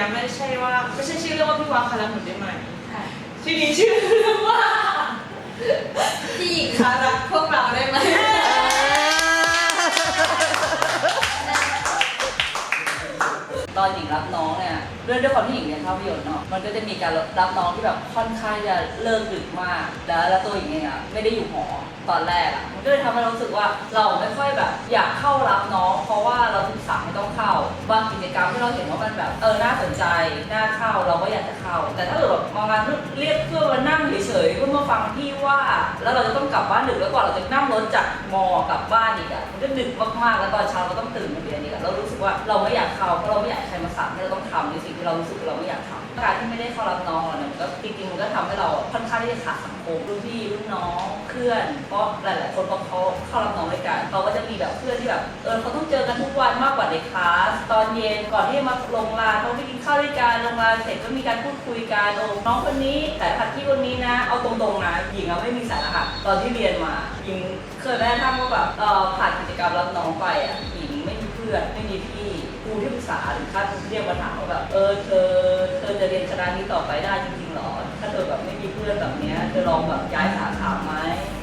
นี้ยไม่ใช่ว่าไม่ใช่ชื่อเรื่องว่าพี่วาคาราหนุนได้ไหมชื่อนี้ชื่อเรื่องว่า พี่หญิงคะรักพวกเราได้ไหมตอนหญิงรับน้องเนี่ยด้วยด้วยความที่หญิงเรียนภาพยนตร์เนาะมันก็จะมีการรับน้องที่แบบค่อนข้างจะเลิกดึกมากแล้วแล้วตัวหญิงเองอะไม่ได้อยู่หอ ตอนแรกอะมันก็เลยทำให้เรารู้สึกว่าเราไม่ค่อยแบบอยากเข้ารับน้อง เพราะว่าเราถูกสั่งให้ต้องเข้า บางกิจกรรมที่เราเห็นว่ามันแบบเออน่าสนใจน่าเข้าเราก็อยากจะเข้า แต่ถ้าเกิดแบบบางานเรียกเพื่อนมานั่งเฉยๆเพื่อมาฟังพี่ว่า แล้วเราจะต้องกลับบ้านดึกแล้วกว่าเราจะนั่งรถจากมอกลับบ้านอีกอะมันก็ดึกมากๆแล้วตอนเช้าเราต้องตื่นมาเรียนอีกอะเรารู้สึกว่าเราไม่อยากเข้าเพราะเราไม่อยากให้ใครมาสั่งให้เราต้องทำในสิ่งที่เรารู้สึกเราไม่อยากทำ การที่ไม่ได้เข้ารับน้องเราเนี่ยมันก็จริงๆมันก็ทำให้เราค่อนข้างที่จะขาดสังคมรุ่นพี่รุ่นน้องเพื่อนเพราะหลายๆคนพอเขาเข้ารับน้องด้วยกันเขาก็จะมีแบบเพื่อนที่แบบเออเขาต้องเจอกันทุกวันมากกว่าในคลาสตอนเย็นก่อนที่จะมาลงลานเขาไปกินข้าวด้วยกันลงลานเสร็จก็มีการพูดคุยกันโอ้น้องคนนี้แต่พัดที่คนนี้นะ เอาตรงๆนะหญิงอะไม่มีสาระค่ะตอนที่เรียนมาหญิงเคยแม้ทั่งว่าแบบเออผ่านกิจกรรมรับน้องไปอะหญิงไม่มีเพื่อนไม่มีพี่ รูที่ปรึกษาถึงขั้นเรียกมาถามว่าแบบเออเธอเธอจะเรียนคณะนี้ต่อไปได้จริงๆหรอ ถ้าเธอแบบไม่มีเพื่อนแบบเนี้ยเธอลองแบบย้ายสาขาไหม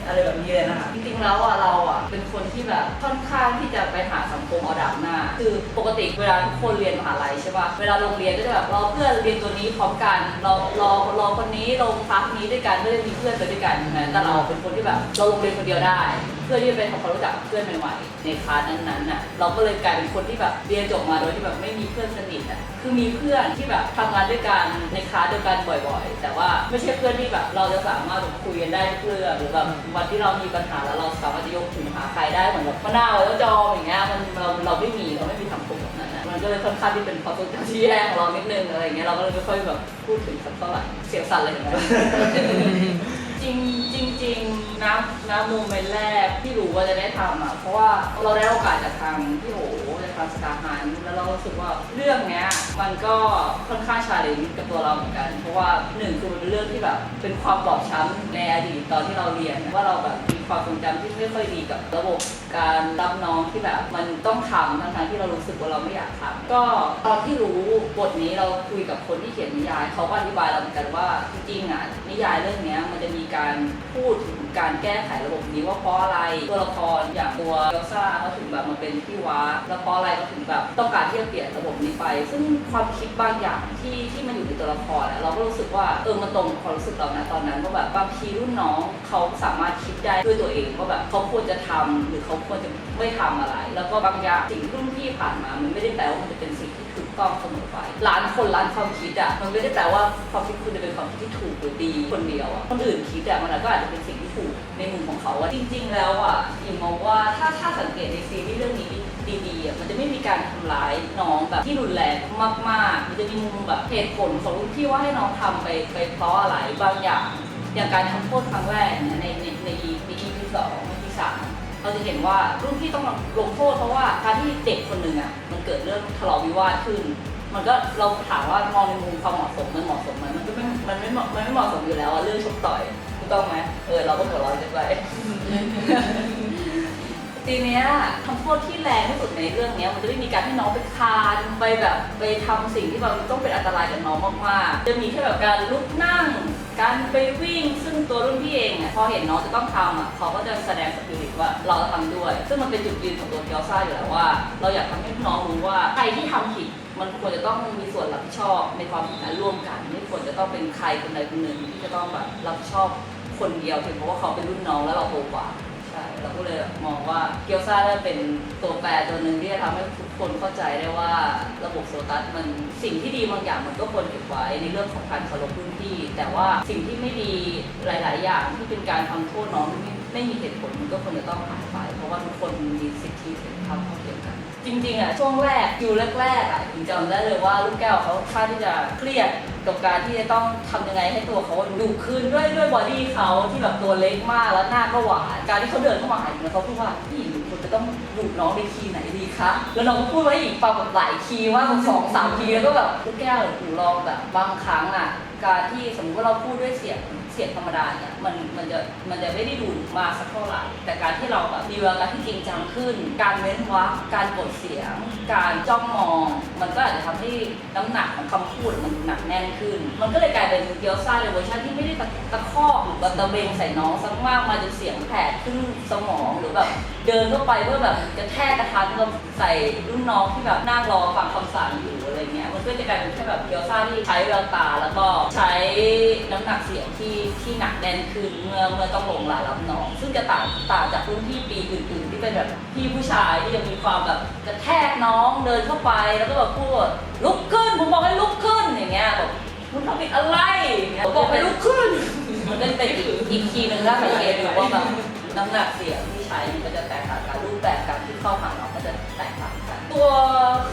อะไรแบบนี้เลยนะคะจริงๆแล้วอะเราอะเป็นคนที่แบบค่อนข้างที่จะไปหาสังคมเอาดับหน้า คือปกติเวลาทุกคนเรียนมหาลัยใช่ป่ะเวลาโรงเรียนก็จะแบบรอเพื่อนเรียนตัวนี้พร้อมกันรอรอรอคนนี้ลงคลาสนี้ด้วยกันเพื่อจะมีเพื่อนไปด้วยกันใช่ไหมแต่เราเป็นคนที่แบบเราลงเรียนคนเดียวได้ เพื่อที่จะไปทำความรู้จักกับเพื่อนใหม่ๆในคลาสนั้นๆน่ะเราก็เลยกลายเป็นคนที่แบบเรียนจบมาโดยที่แบบไม่มีเพื่อนสนิทอะคือมีเพื่อนที่แบบทำงานด้วยกันในคลาสเดียวกันบ่อย ๆ แต่ว่าไม่ใช่เพื่อนที่แบบเราจะสามารถแบบคุยกันได้เรื่อหรือแบบวันที่เรามีปัญหาแล้วเราสามารถจะยกถึงหาใครได้เหมือนแบบมะนาวแล้วจอมอย่างเงี้ยมันเราเราไม่มีเราไม่มีสังคมแบบนั้นนะมันก็เลยค่อนข้างที่เป็นความทรงจำที่แย่ของเรานิดนึงอะไรเงี้ยเราก็เลยไม่ค่อยแบบพูดถึงสักเท่าไหร่เสียงสั่นเลยเห็นไหม จริงจริงจริงๆนะนะโมเมนต์แรกที่รู้ว่าจะได้ทำอะ เพราะว่าเราได้โอกาสจากทางพี่โหจากทางสตาร์ฮันแล้วเรารู้สึกว่าเรื่องเนี้ยมันก็ค่อนข้างชาเลนจ์กับตัวเราเหมือนกัน เพราะว่าหนึ่งคือมันเป็นเรื่องที่แบบเป็นความบอบช้ำในอดีตตอนที่เราเรียน ว่าเราแบบมีความทรงจำที่ไม่ค่อยดีกับระบบการรับน้องที่แบบมันต้องทำทั้งๆที่เรารู้สึกว่าเราไม่อยากทำก็ตอนที่รู้บทนี้เราคุยกับคนที่เขียนนิยายเขาก็อธิบายเราเหมือนกันว่าจริงๆอะนิยายเรื่องเนี้ยมันจะมีการพูดถึงการแก้ไขระบบนี้ว่าเพราะอะไรตัวละครอย่างตัวเอลซ่าเขาถึงแบบมาเป็นพี่ว้าแล้วเพราะอะไรเขาถึงแบบต้องการที่จะเปลี่ยนระบบนี้ไป ซึ่งความคิดบางอย่างที่ที่มันอยู่ในตัวละครอะเราก็รู้สึกว่าเออมันตรงกับความรู้สึกเรานะตอนนั้นว่าแบบบางทีรุ่นน้องเขาสามารถคิดได้ด้วยตัวเองว่าแบบเขาควรจะทำหรือเขาควรจะไม่ทำอะไร แล้วก็บางอย่างสิ่งรุ่นพี่ผ่านมา มันไม่ได้แปลว่ามันจะเป็นสิ่งที่ถูกต้องเสมอไปล้านคนล้านความคิดอะมันไม่ได้แปลว่าความคิดคุณจะเป็นความคิดที่ถูกหรือดีคนเดียวอะคนอื่นคิดอะมันก็อาจจะเป็นสิ่งที่ถูกในมุมของเขาอะจริง ๆ แล้วอะยิงมองว่าถ้าถ้าสังเกตในซีรีส์เรื่องนี้ดีๆอะมันจะไม่มีการทำร้ายน้องแบบที่รุนแรงมากๆ มันจะมีมุมแบบเหตุผลของรุ่นพี่ว่าให้น้องทำไปไปเพราะอะไรบางอย่างอย่างการทำโทษครั้งแรกเนี่ยในในในใน EP ที่สอง EP ที่สาม เราจะเห็นว่ารุ่นพี่ต้องลงโทษเพราะว่าการที่เด็กคนหนึ่งอะมันเกิดเรื่องทะเลาะวิวาทขึ้น มันก็เราถามว่ามองในมุมความเหมาะสมมันเหมาะสมไหมมันก็ไม่มันไม่เหมาะมันไม่เหมาะสมอยู่แล้วอะเรื่องชกต่อยถูกต้องไหมเออเราก็หัวร้อนกันไปทีเนี้ยคำโทษที่แรงที่สุดในเรื่องเนี้ยมันจะไม่มีการให้น้องไปคานไปแบบไปทำสิ่งที่แบบต้องเป็นอันตรายกับน้องมากๆจะมีแค่แบบการลุกนั่ง การไปวิ่งซึ่งตัวรุ่นพี่เองเนี่ยพอเห็นน้องจะต้องทำอะเขาก็จะแสดงสปิริตว่าเราจะทำด้วย ซึ่งมันเป็นจุดยืนของตัวเกียวซ่าอยู่แล้วว่า เราอยากทำให้น้องรู้ว่าใครที่ทำผิดมันควรจะต้องมีส่วนรับผิดชอบในความผิดนั้นร่วมกันไม่ควรจะต้องเป็นใครคนใดคนหนึ่งที่จะต้องแบบรับผิดชอบคนเดียวเพียงเพราะว่าเขาเป็นรุ่นน้องแล้วเราโตกว่า ช่เราก็เลยมองว่าเกียวซาได้เป็นตัวแปรตัวหนึ่งที่จะทำให้ทุกคนเข้าใจได้ว่าระบบโซตัสมันสิ่งที่ดีบางอย่างมันก็ควรเก็บไว้ในเรื่องของการเคารพพื้นที่ แต่ว่าสิ่งที่ไม่ดีหลาย ๆ อย่างที่เป็นการทำโทษน้องไม่ ไม่มีเหตุผลมันก็ควรจะต้องหายไป เพราะว่าทุกคนมีสิทธิเสรีภาพเท่าเทียมกัน จริงๆอะช่วงแรกคิวแรกๆอะถึงจำได้เลยว่าลูกแก้วเขาค่าที่จะเครียดกับการที่จะต้องทำยังไงให้ตัวเขาดุขึ้นด้วยด้วยบอดี้เขาที่แบบตัวเล็กมากแล้วหน้าก็หวานการที่เขาเดินเข้ามาหาหญิงแล้วเขาพูดว่าพี่หญิงคุณจะต้องดุน้องในคีย์ไหนดีคะแล้วน้องก็พูดไว่าหญิงฟังแบบหลายคีย์ว่าสองสามคีย์แล้วก็แบบลูกแก้วหนูลองแบบบางครั้งอะการที่สมมติว่าเราพูดด้วยเสียง สียงธรรมดาเนี่ยมันมันจะมันจะไม่ได้ดูมากสักเท่าไหร่แต่การที่เราแบบมีเวลาที่จริงจังขึ้น การเว้นวรรคการกดเสียง การจ้องมอง มันก็อาจจะทำให้น้ำหนักของคำพูดมันหนักแน่นขึ้น มันก็เลยกลายเป็นเกียวซ่าในเวอร์ชันที่ไม่ได้ตะคอกหรือแบบตะเบงใส่น้องสักมากมาจนเสียงแผดขึ้นสมองหรือแบบ เดินเข้าไปเพื่อแบบกระแทกกระทันกับใส่รุ่นน้องที่แบบนั่งรอฟังคำสั่งอยู่อะไรเงี้ยมันก็จะกลายเป็นแค่แบบเกียวซ่าที่ใช้แววตา แล้วก็ใช้น้ำหนักเสียงที่ที่หนักแน่นขึ้นเมื่อเมื่อต้องลงรายรับน้อง ซึ่งจะต่างต่างจากรุ่นพี่ปีอื่นๆที่เป็นแบบพี่ผู้ชายที่จะมีความแบบกระแทกน้องเดินเข้าไปแล้วก็แบบพูดลุกขึ้นผมบอกให้ลุกขึ้นอย่างเงี้ยแบบคุณทำผิดอะไรอย่างเงี้ยผมบอกให้ลุกขึ้น มันเป็นอีกอีกทีหนึ่งถ้าสังเกตดูว่าแบบน้ำหนักเสียง ใช้มันจะแตกต่างกันรูปแบบการที่เข้าหาน้องก็จะแตกต่างกัน ตัว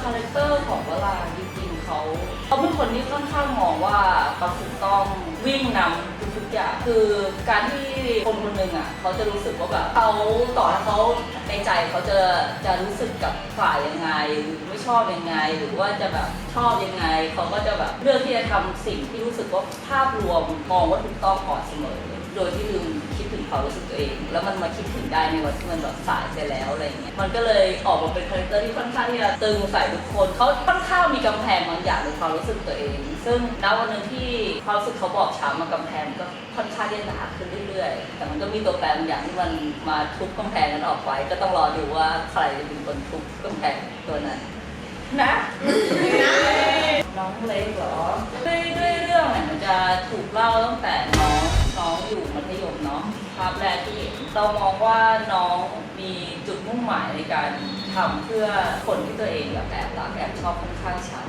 คาแรคเตอร์ของวลาจริงๆเขาเขาเป็นคนที่ค่อนข้างมองว่าเขาถูกต้องวิ่งนำทุกๆอย่างคือการที่คนคนหนึ่งอะเขาจะรู้สึกว่าแบบเขาต่อให้เขาในใจเขาจะจะรู้สึกกับฝ่ายยังไงหรือไม่ชอบยังไง หรือว่าจะแบบชอบยังไง เขาก็จะแบบเลือกที่จะทำสิ่งที่รู้สึกว่าภาพรวมมองว่าถูกต้องก่อนเสมอ โดยที่ลืม ถึงความรู้สึกตัวเอง แล้วมันมาคิดถึงได้ในวันที่มันแบบสายไปแล้วอะไรอย่างเงี้ยมันก็เลยออกมาเป็นคาแรคเตอร์ที่ค่อนข้างที่จะตึงใส่ทุกคนเขาค่อนข้างมีกำแพงบางอย่างในความรู้สึกตัวเอง ซึ่งณวันหนึ่งที่ความรู้สึกเขาบอบช้ำมากำแพงก็ค่อนข้างที่จะหนาขึ้นเรื่อยๆ แต่มันก็มีตัวแปรบางอย่างที่มันมาทุบกำแพงนั้นออกไปก็ต้องรอดูว่าใครจะเป็นคนทุบกำแพงตัวนั้นนะน้องเล็กเหรอด้วยด้วยเรื่องเนี่ยมันจะถูกเล่าตั้งแต่น้องน้องอยู่มัธยมเนาะ ภาพแรกที่เห็นเรามองว่าน้องมีจุดมุ่งหมายในการทำเพื่อคนที่ตัวเองแบบแอบรักแอบชอบค่อนข้างชัด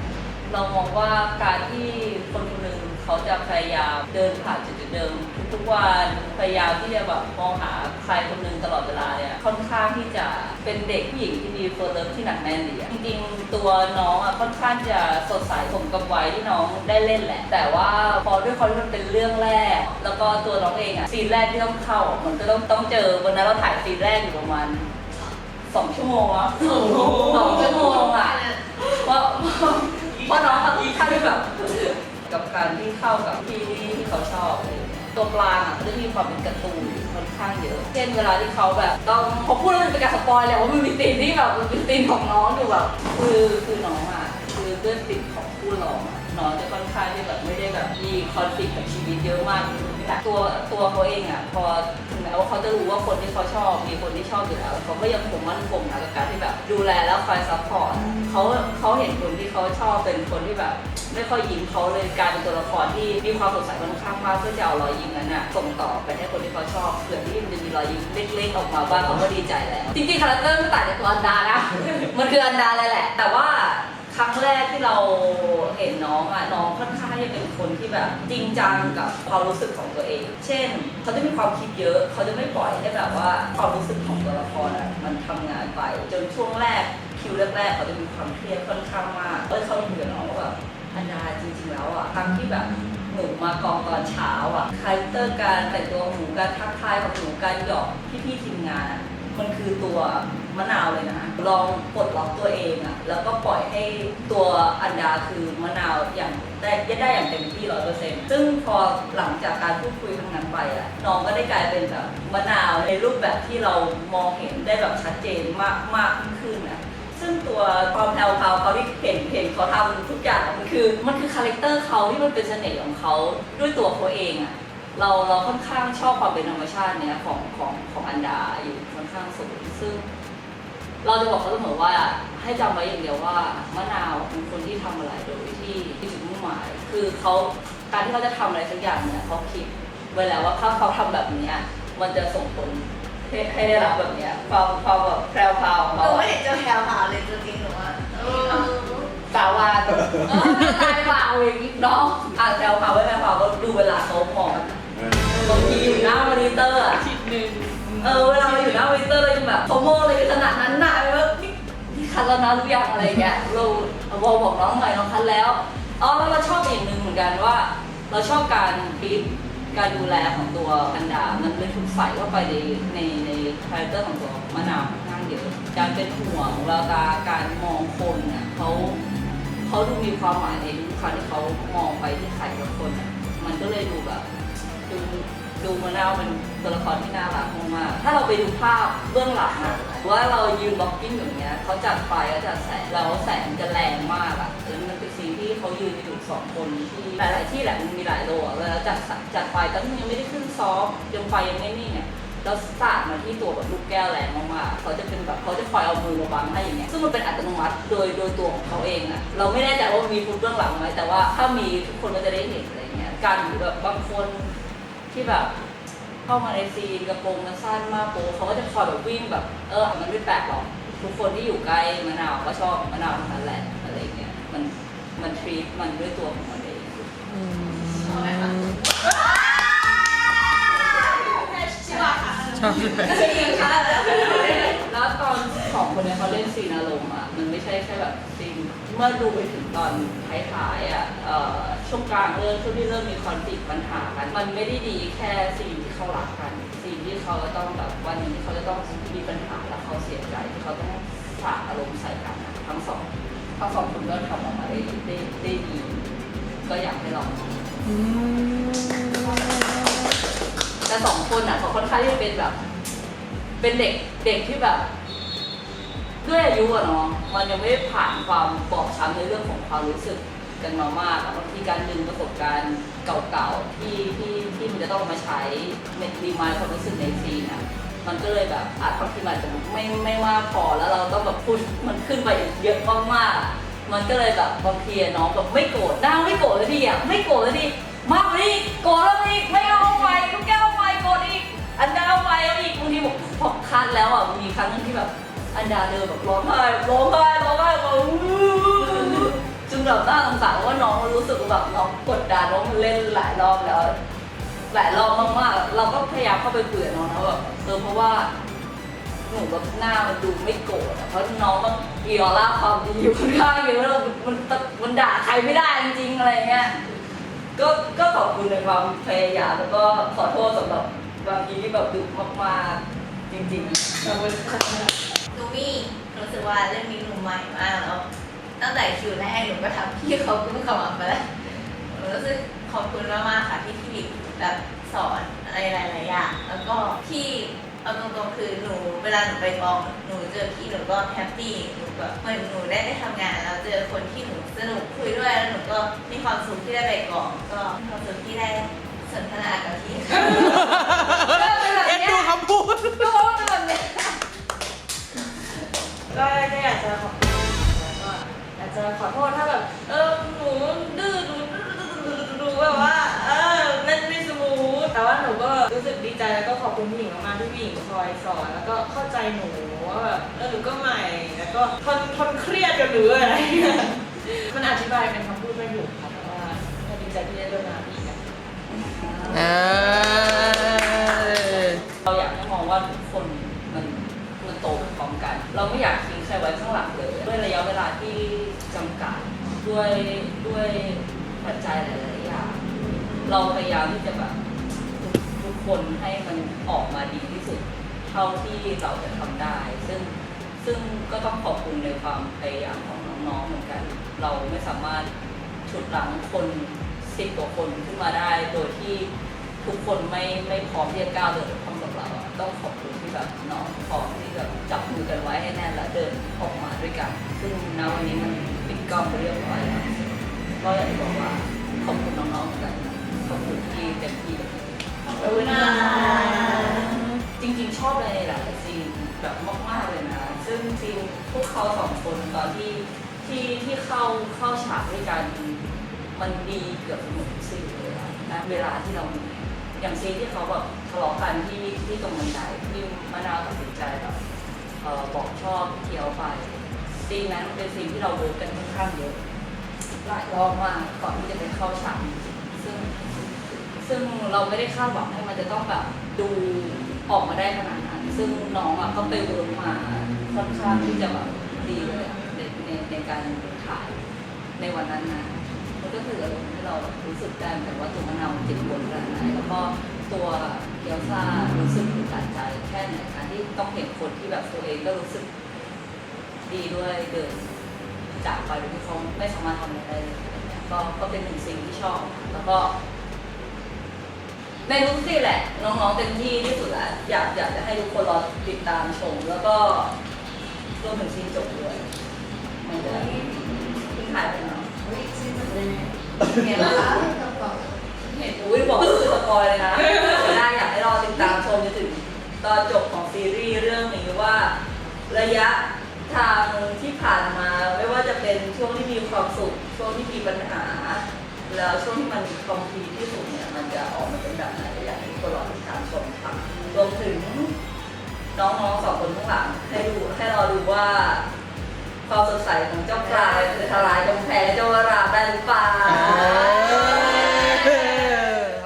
เรามองว่าการที่คนคนหนึ่งเขาจะพยายามเดินผ่านจุดจุดๆเดิมทุกๆวันพยายามที่จะแบบมองหาใครคนหนึ่งตลอดเวลาเนี่ยค่อนข้างที่จะ เป็นเด็กผู้หญิงที่มีเฟิร์เลิฟที่หนักแน่นดีอะจริงๆ ตัวน้องอะค่อนข้างจะสดใสผมกับวัยที่น้องได้เล่นแหละ แต่ว่าพอด้วยความที่มันเป็นเรื่องแรก แล้วก็ตัวน้องเองอะซีนแรกที่ต้องเข้าอะมันก็ต้องต้องเจอวันนั้นเราถ่ายซีนแรกอยู่ประมาณสองชั่วโมงอะสองชั่วโมงอะว่าะเพราะน้องเขาค่อนข้างแบบกับการที่เข้ากับพี่ที่เขาชอบเงี้ย ตัวกลางอะเขาจะมีความเป็นการ์ตูนค่อนข้างเยอะ เช่นเวลาที่เขาแบบต้องผมพูดแล้วมันเป็นการสปอยแหละว่ามันมีตีนที่แบบมันเป็นตีนของน้องอยู่แบบคือคือน้องอะคือด้วยติดของผู้ร้องอะน้องจะค่อนข้างที่แบบไม่ได้แบบมีคอนฟ lict กับชีวิตเยอะมาก ตัวตัวเขาเองอะพอถึงแม้ว่าเขาจะรู้ว่าคนที่เขาชอบมีคนที่ชอบอยู่แล้วเขาก็ยังคงมั่นคงนะกับการที่แบบดูแลแล้วคอยซัพพอร์ตเขาเขาเห็นคนที่เขาชอบเป็นคนที่แบบ ไม่ค่อยยิ้มเขาเลยกลายเป็นตัวละครที่มีความสดใสค่อนข้างมากเพื่อจะเอารอยยิ้มนั้นน่ะส่งต่อไปให้คนที่เขาชอบเผื่อที่มันจะมีรอยยิ้มเล็กๆออกมาบ้างเขาก็ดีใจแล้ว จริงๆคาแรคเตอร์มันต่างจากตัวอันดานะมันคืออันดาเลยแหละ แต่ว่า ครั้งแรกที่เราเห็นน้องอะน้องค่อนข้างจะเป็นคนที่แบบจริงจังกับความรู้สึกของตัวเอง เช่น เขาจะมีความคิดเยอะเขาจะไม่ปล่อยให้แบบว่าความรู้สึกของตัวละครอะมันทำงานไป จนช่วงแรกคิวแรกๆเขาจะมีความเครียดค่อนข้างมากเอ้ยเขาคุยกับน้องว่าแบบอันดาจริงๆแล้วอะครั้งที่แบบหนูมากองตอนเช้าอะคาแรคเตอร์การแต่งตัวหนูการทักทายของหนูการหยอกพี่ๆทีมงาน มันคือตัว มะนาวเลยนะลองปลดล็อกตัวเองอะแล้วก็ปล่อยให้ตัวอันดาคือมะนาวอย่างได้ได้อย่างเต็มที่ร้อยเปอร์เซ็นต์ซึ่งพอหลังจากการพูดคุยทั้งนั้นไปอะน้องก็ได้กลายเป็นแบบมะนาวในรูปแบบที่เรามองเห็นได้แบบชัดเจนมากมากขึ้นนะซึ่งตัวความแพลวพราวเขาที่เห็นเห็นเขาทำทุกอย่างมันคือมันคือคาแรคเตอร์เขาที่มันเป็นเสน่ห์ของเขาด้วยตัวเขาเองอะเราเราค่อนข้างชอบความเป็นธรรมชาติเนี้ยของของของอันดาอยู่ค่อนข้างสูงซึ่ง เราจะบอกเขาเสมอว่าให้จำไว้อย่างเดียวว่ามะนาวเป็นคนที่ทำอะไรโดยที่มีจุดมุ่งหมาย คือเขาการที่เขาจะทำอะไรสักอย่างเนี่ยเขาคิดไว้แล้วว่าถ้าเขาทำแบบเนี้ยมันจะส่งผลให้ให้ได้รับแบบเนี้ยความความแบบแพรวพราวของหนูเขาอะไม่เห็นเจอแพลวพราวเลยตัวจริงหนูอะเออสาวาเออตายเปล่าอย่างนี้น้องอ่านแซวเขาไว้แม่เปล่าก็ดูเวลาเขามองบางทีอยู่หน้ามอนิเตอร์อะผิดหนึ่ง เออเวลาเราอยู่หน้ามอนิเตอร์เรายังแบบเขาโม่เล แล้วนะรู้ยังอะไรเงี้ยเราเราบอกบอกน้องหน่อยน้องคันแล้วอ๋อแล้วเราชอบอีกหนึ่งเหมือนกันว่า เราชอบการบีบการดูแลของตัวกันดา มันเป็นถูกใส่เข้าไปในในในคาแรคเตอร์ของตัวมะนาวค่อนข้างเยอะการเป็นห่วงแววตาการมองคนเนี่ยเขาเขาดูมีความหมายในทุกครั้งที่เขามองไปที่ใครสักคนอะมันก็เลยดูแบบดู ดูดูมะนาวเป็นตัวละครที่น่ารักมากๆถ้าเราไปดูภาพเบื้องหลังอะว่าเรายืนบล็อกกิ้งอย่างเงี้ยเขาจัดไฟแล้วจัดแสงแล้วแสงจะแรงมากอะแล้วมันเป็นซีนที่เขายืนอยู่สองคนที่หลายๆที่แหละมันมีหลายโลอะแล้วจัดจัดไฟตอนที่ยังไม่ได้ขึ้นซอฟต์ยังไฟยังไม่นิ่เนี่ยแล้วสาดมาที่ตัวแบบลูกแก้วแรงมากๆเขาจะเป็นแบบเขาจะคอยเอามือมาบังให้อย่างเงี้ย ซึ่งมันเป็นอัตโนมัติโดยโดยตัวของเขาเองอะเราไม่แน่ใจว่ามีฟุตเบื้องหลังไหมแต่ว่าถ้ามีทุกคนก็จะได้เห็นอะไรเงี้ย การอยู่แบบบางคน ที่แบบเข้ามาในซีนกระโปรงมันสั้นมากโปเขาก็จะคอยแบบวิ่งแบบ เออมันไม่แปลกหรอกทุกคนที่อยู่ใกล้มะนาวก็ชอบมะนาวทั้งนั้นแหละอะไรเงี้ยมันมันทรีตมันด้วยตัวของมันเองชอบไหมคะชิวะค่ะ ตอนสองคนเนี้เขาเล่นซีนอารมณ์อะมันไม่ใช่แค่แบบซีนเมื่อดูไปถึงตอนท้ายๆอะเอ่อช่วงกลางเรื่องช่วงที่เริ่มมีคอนฟ lict ปัญหากันมันไม่ได้ดีแค่ซีนที่เขารักกันซีนที่เขาจะต้องแบบวันหนึงที่เขาจะต้องมีปัญหาแล้วเขาเสียใจที่เขาต้องฝากอารมณ์ใส่กันอะทั้งสองทั้งสองคนก็ทำออกมาได้ได้ได้ดีก็อยากให้ลอง แต่สองคนอะเขาค่อนข้างที่จะเป็นแบบ เป็นเด็กเด็กที่แบบ ด้วยอายุอะเนาะมันยังไม่ได้ผ่านความบอบช้ำในเรื่องของความรู้สึกกันมามากอะบางทีการดึงประสบการณ์เก่าๆที่ที่ที่มันจะต้องมาใช้ในรีมายความรู้สึกในซีนอะมันก็เลยแบบอาจบางทีมันจะไม่ไม่มากพอแล้วเราต้องแบบพุชมันขึ้นไปเยอะมากๆอะมันก็เลยแบบบางทีน้องแบบไม่โกรธน้าไม่โกรธเลยทีอะไม่โกรธเลยทีมากกว่านี้โกรธแล้วอีกไม่เอาไปลูกแก้วไปโกรธอีกอันดาวไปแล้วอีกบางทีบอกพอคัดแล้วอะมีครั้งนึงที่แบบ อันดาเดินแบบร้องไห้ร้องไห้ร้องไห้แบบจนแบบน่าสงสารว่าน้องรู้สึกว่าแบบน้องกดดันว่ามันเล่นหลายรอบแล้ว หลายรอบมากๆ เราก็พยายามเข้าไปคุยกับน้องนะแบบเออเพราะว่าหนูแบบหน้ามันดูไม่โกรธอะเพราะน้องมันมีออร่าความดีอยู่ข้างเยอะแล้วมันมันด่าใครไม่ได้จริงๆอะไรเงี้ยก็ก็ขอบคุณในความพยายามแล้วก็ขอโทษสำหรับบางทีที่แบบดุมากๆจริงๆขอบคุณค่ะ หนูมีรู้สึกว่าเรื่องนี้หนูใหม่มากแล้วตั้งแต่คิวแรกหนูก็ทำพี่เขากุ้งขมับไปแล้วหนูรู้สึกขอบคุณมากๆค่ะที่พี่แบบสอนอะไรหลายๆอย่างแล้วก็พี่เอาตรงๆคือหนูเวลาหนูไปกองหนูเจอพี่หนูก็แฮปปี้หนูแบบเหมือนหนูได้ได้ทำงานแล้วเจอคนที่หนูสนุกคุยด้วยแล้วหนูก็มีความสุขที่ได้ไปกองก็มีความสุขที่ได้สนทนากับพี่ เอ็นดูคำพูด ก็เป็นแบบเนี้ยก็ก็ อยากจะขอบคุณแล้วก็อยากจะขอโทษถ้าแบบเออหนูดื้อหนูดูแบบว่าเออเล่นไม่สมูทแต่ว่าหนูก็รู้สึกดีใจแล้วก็ขอบคุณพี่หญิงมากๆที่พี่หญิงคอยสอนแล้วก็เข้าใจหนูว่าแบบเออหนูก็ใหม่แล้วก็ทนทนเครียดกับหนูอะไรมันอธิบายเป็นคำพูดไม่ถูกค่ะแต่ว่าดีใจที่ได้ร่วมงานพี่นะเราอยากให้มองว่าทุกคนมันมันโต กัน เราไม่อยากทิ้งใครไว้ข้างหลังเลย ด้วยระยะเวลาที่จำกัดด้วยด้วยปัจจัยหลายๆอย่างเราพยายามที่จะแบบทุกคนให้มันออกมาดีที่สุด เท่าที่เราจะทำได้ ซึ่งซึ่งก็ต้องขอบคุณในความพยายามของน้องๆเหมือนกัน เราไม่สามารถฉุดหลังคนสิบกว่าคนขึ้นมาได้ โดยที่ทุกคนไม่ไม่พร้อมที่จะก้าวเดิน ซึ่งณวันนี้มันปิดกล้องไปเรียบร้อยแล้วก็อยากจะบอกว่าขอบคุณน้องๆเหมือนกันขอบคุณที่เต็มที่กับมันขอบคุณนะจริงๆชอบในหลายซีนแบบมากๆเลยนะซึ่งซีนพวกเขาสองคนตอนที่ที่ที่เข้าเข้าฉากด้วยกันมันดีเกือบหมดทุกซีนเลยนะเวลาที่เรามีอย่างซีนที่เขาแบบทะเลาะกันที่ที่ตรงบันไดที่มะนาวตัดสินใจแบบเอ่อบอกชอบเคียวไป ซีนนั้นเป็นซีนที่เราเวิร์กกันค่อนข้างเยอะหลายรอบมากก่อนที่จะไปเข้าฉากซึ่งซึ่งเราไม่ได้คาดหวังให้มันจะต้องแบบดูออกมาได้ขนาดนั้น ซึ่งน้องอะก็ไปเวิร์กมาค่อนข้างที่จะแบบดีเลยอะในในในการถ่ายในวันนั้นนะมันก็คืออารมณ์ที่เรารู้สึกได้เหมือนว่าตัวมะนาวจิตบนขนาดไหนแล้วก็ตัวเกียวซ่ารู้สึกอึดอัดใจแค่ไหนการที่ต้องเห็นคนที่แบบตัวเองก็รู้สึก ดีด้วยเดินจากไปโดยที่เขาไม่สามารถทำอะไรได้เลยอะไรเงี้ยก็ก็เป็นหนึ่งสิ่งที่ชอบ แล้วก็ในทุกที่แหละน้องๆเต็มที่ที่สุดแล้วอยากอยากจะให้ทุกคนรอติดตามชม แล้วก็รวมถึงซีนจบด้วยมันจะทิ้งท้ายไปเนาะเห็นไหมคะเห็นอุ้ยบอกว่าคือสปอยเลยนะไม่ได้อยากให้รอติดตามชมจนถึงตอนจบของซีรีส์เรื่องนี้ว่า ระยะ ทางที่ผ่านมาไม่ว่าจะเป็นช่วงที่มีความสุข ช่วงที่มีปัญหา แล้วช่วงที่มันคอมพลีที่สุดเนี่ยมันจะออกมาเป็นแบบไหนอยากให้คนรอติดตามชมค่ะรวมถึงน้องๆสองคนข้างหลังให้ดูให้รอดูว่า ความสดใสของเจ้าปลายจะทลายกำแพงเจ้าวราได้หรือเปล่า